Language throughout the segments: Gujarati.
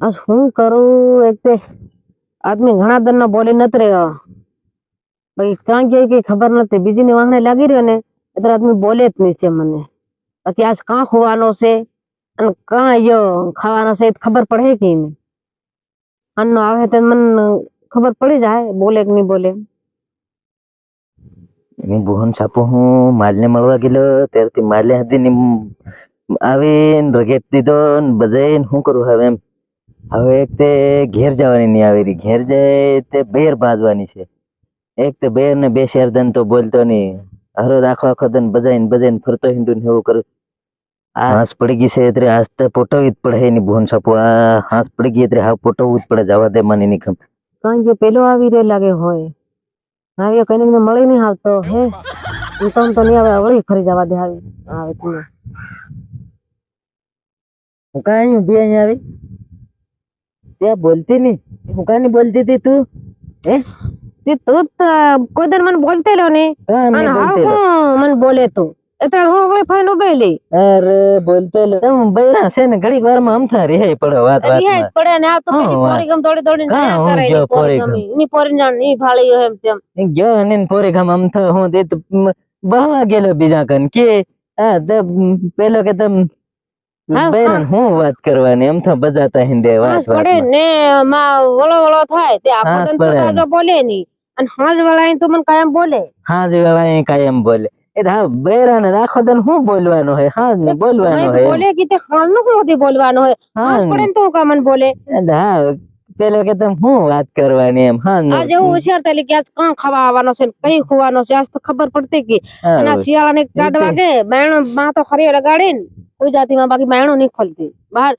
આ શું કરું? એક તે આદમી ઘણા દર બોલી નથી રહ્યો. ભાઈ ક્યાં ગઈ કઈ ખબર નથી. બીજી ની વાહને લાગી રહ્યો ને એટલે આદમી બોલે જ નહીં છે મને. બાકી આજ કાં ખોવાનો છે? અને કાં યો ખાવાનો છે એ તો ખબર પડે કે નહીં. અન્નો આવે તો મને ખબર પડી જાય, બોલે કે નહીં બોલે. એની બુહન છાપો હું માલને મળવા ગયેલો, ત્યારથી માલે હતી ને આવીને રગેટ દીધો ને બધાય શું કરું હવે એમ? હવે એક તે ઘેર જવાની નહીં આવી રહી. ઘેર જાય તે બેર ભાજવાની છે. એક તે બેર ને બે શેર દન તો બોલતો નહીં. હરો આખો આખો દન બજાઈને બજાઈને ફરતો હિન્દુ ને એવું કરું. આ હાંસ પડી ગઈ છે એટલે આજ તો પોટવવી જ પડે એની ભૂન સાપુ આ હાંસ પડી ગઈ એટલે હા પોટવવું જ પડે જવા દે મને નહીં ખમ. કઈ કે પેલો આવી રહ્યો લાગે હોય. આવ્યો કઈ ને મળી નહીં આવતો હે? હું તો તો નહીં આવે વળી ફરી જવા દે આવી આવે તું હું કાંઈ બે અહીંયા આવી. ત્યાં બોલતી નહીં હું કાંઈ નહીં બોલતી હતી તું? હે? તે તું જ કોઈ દર મને બોલતેલો ને અને હા મને બોલે તું. એટલે હું વળી ફાઈન ઉભેલી અરે બોલતો લે તમે બૈરા છે ને ઘડીક વારમાં અમથા રિહાઈ પડે વાત વાત વાતમાં. પડે ને આ તો પેલી. પોરી ગમ દોડી દોડીને કાં હું કરે ગયો પોરી ગમી. પોરી જાણની ભાળી એમ તેમ. ગયો ને પોરે ગામ અમથા હું તે તો બહવા ગેલો બીજા કન. કે આ ત પેલો કે તમ હા, હું. વાત કરવાની? બજાતા હિંડે વાત પડે ને માં વળો વળો થાય. તે આખો દન તો બોલે નહીં. અને હાંસ વળાય તો મને કાયમ બોલે. હાજ વેળા કાયમ બોલે. એ તો હા આખો દન શું બોલવાનું હોય? હાજ ને બોલવાનું તો એમ. બોલે કે તે હાલનું કોથી બોલવાનું હોય? હાંસ પડે ને તો હું મને બોલે? હા પેલો કે તમે શું વાત કરવાની એમ? હા આજે હું હોશિયાર થયેલી કે આજ કાં ખાવા આવવાનો છે કઈ ખોવાનો છે? આજ તો ખબર પડતી કે અને આ શિયાળાને કાઢ વાગે બાયણો માં તો ખરી લગાડી ને કોઈ જાતિમાં બાકી બાયણો નહીં ખોલતી. બહાર.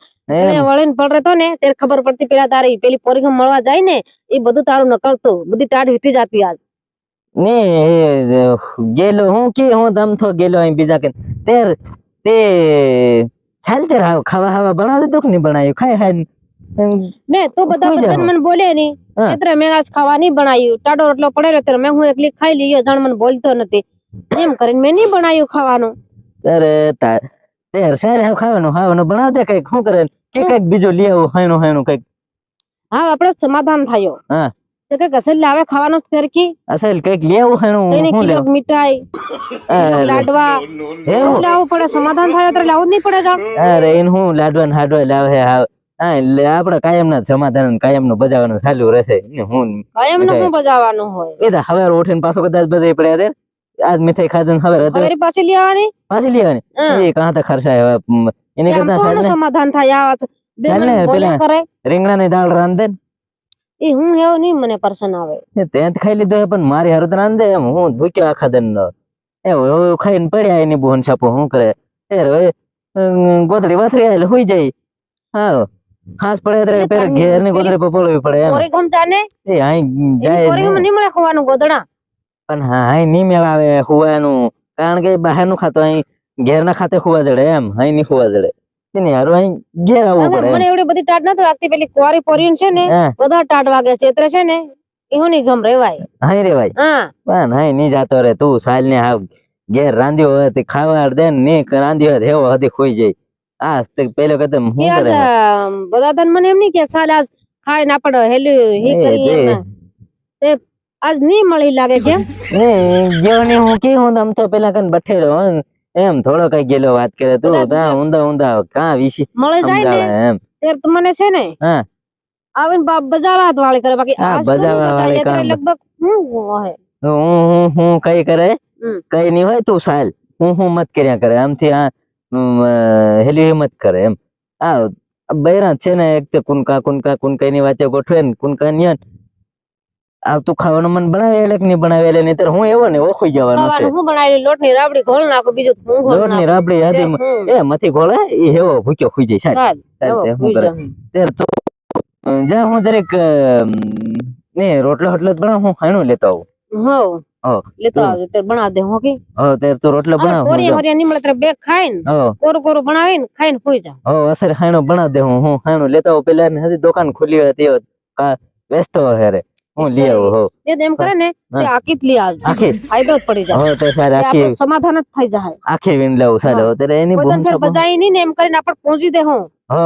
વળીને પડ રહેતો ને ત્યારે ખબર પડતી પેલા તારી પેલી પોરી મળવા જાય ને એ બધું તારું નકલતું બધી ટાઢ વીતી જતી આજ. ને ગેલો હું કે હું તમ થો ગેલો અહીં બીજા કે તેર તે ચાલતે રાવ ખાવા ખાવા બનાવી દો કે નહીં બનાવ્યું? ખાય ખાઈ મેં તો બધા કોઈ બધા જાણો. મને બોલે ની. એટલે મેં આજ ખાવા નહીં બનાવ્યું. ટાઢો રોટલો પડેલો એટલે મેં હું એકલી ખાઈ લીયો જાણ મને બોલતો નથી. એમ કરીને મેં નહીં બનાવ્યું ખાવાનું. અરે તાર તેર સારે હાવ ખાવાનું ખાવાનું બનાવ દે કંઈક. શું કરે? કે કંઈક બીજું લઈ આવું હાયનું હાયનું કંઈક. હા આપડે સમાધાન થયો. હા. તો કંઈક અસલ લાવે ખાવાનું તરકી અસલ કંઈક લઈ આવું હાયનું હું લેવું મીઠાઈ લાડવા. એવું લાવવું પડે સમાધાન થાય તો લાવવું નહીં પડે જાણ. અરે એને હું લાડવા ને હાડવા લાવે હે હા એટલે આપડે કાયમ ના સમાધાન કાયમનું બજાવવાનું ચાલુ રહેશે. હું કાયમનું બજાવવાનું હોય. એ તો હવે ઉઠીને પાછો કદાચ બધે પડ્યા ત્યારે આજ મીઠાઈ ખાધું હવે હવે પાછી લેવાની? પાછી લેવાની. એ કાં તો ખર્ચાય હવે એની કરતા સમાધાન થાય આ પેલા- રીંગણા ની દાળ રાંધે એ હું હેવ નહીં મને પરસન આવે. તે ખાઈ લીધો હે પણ મારી હારું તો રાંધે એમ હું ભૂખ્યો આખા દન નો એ હવે ખાઈને પડ્યા એની બોન છાપો શું કરે? એ ગોતડી વાથરી આવેલે હુઈ જાય. હા હાસ પડે ત્યારે ઘેરની ગોતડી પપોળવી પડે એમ. કોરી જાને એ આઈ જાય કોરી. નહીં. મળે ખવાનું ગોદડા પણ હા આઈ ની મેળાવે ખવાનું. કારણ કે બહારનું ખાતો અહીં ઘેર ના ખાતે ખવા જડે એમ. આઈ નહીં ખવા જડે. એને હારું અહીં ઘેર આવવું પડે મને એવડી બધી ટાટ નથી વાગતી. પેલી કોરી પોરી છે ને બધા ટાટ વાગે છે. એટલે છે ને એવું નહીં ગમ રેવાય. અહીં રે ભાઈ હા. પણ અહીં નહીં જાતો રે તું. સાલ ને હાવ ઘેર રાંધ્યો હોય તે ખાવા દે ને રાંધ્યો હોય એવો હદી ખોઈ જાય. આ તે પેલો કદમ એ શું આજ કરે અમ, બધા તન મને એમ નહીં કે ચાલ આજ ખાઈ ના પડે હેલ્યું હી એ કરી તે. એમ. તે આજ નહીં મળી લાગે કેમ ને ગયો ને હું કે હું આમ તો પેલા કન બઠેલો હોય ને એમ થોડો કઈ ગયેલો વાત કરે તું પેલા ત્યાં ઊંધા ઊંધા કાં વિશે મળી જાય ને સમજાવે એમ ત્યારે તો મને છે ને હા આવીને બાપ બજાવા હાથ વાળી કરે બાકી હા, આજ તો બજાવા નહીં વાળી બજાય. એટલે કામ. લગભગ હું હોય હું હું હું કઈ કરે હમ. કઈ નહીં હોય તું સાલ હું હું મત કર્યા કરે આમથી આ ઉમ, અ, હેલી હિંમત કરે એમ. આ બૈરા છે ને એક તે કુનકા કુનકા કુનકા ની વાતે ગોઠવે ને કુનકા ની આવતું તું ખાવાનું મન બનાવે એટલે નહીં બનાવે એટલે નહીં હું એવો ને ઓખોઈ જવાનો છે. હું બનાવી લોટની રાબડી ઘોળ નાખું બીજું હું ઘોળ લોટની રાબડી હતી એ મથી ઘોળે એ હેવો ભૂખ્યો ખુઈ જાય સાહેબ. ચાલ, હું કરે? ત્યારે તો જા હું દરેક ને રોટલો હોટલો બનાવ હું ખાણું લેતો આવું. હોવ. લેતો. આવજો ત્યારે બનાવી દે હું કી? હો ત્યારે તું રોટલો બનાવ કોરી. હરિયા નીમળે ત્યારે બે ખાઈને કોરું કોરું બનાવીને ખાઈને સુઈ જાઉં. હો અસર ખાણું બનાવ દે હું હું ખાણું લેતો પેલા ને હજી દુકાન ખુલી હતી કા વેચતો હેરે. હું લઈ આવું હો. એ એમ કરે ને તે આખી જ લઈ આવજો આખી? ફાયદો જ પડી જાય. હો તો સાર આખી સમાધાન જ થઈ જાય. આખી વિન લાવું સારું ત્યારે એની ને એમ કરીને આપણે પહોંચી દે હું. હો.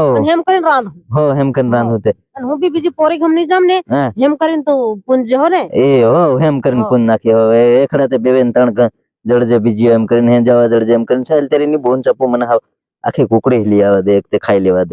હેમ કન રાંધું. તે. અને હું બી બીજી પોરી ગમની જામ ને હા. એમ કરીને તું પૂંજ હો ને. એ હો હેમ કરીને હા. પૂન નાખી. હવે એકડા તે બે બેન ત્રણ ગ- જડજે બીજી એમ કરીને હે જવા જડજે એમ કરીને ચાલ તેરી ની બોન ચપો મને આખી કુકડી લઈ આવા દે એક તે ખાઈ લેવા દે.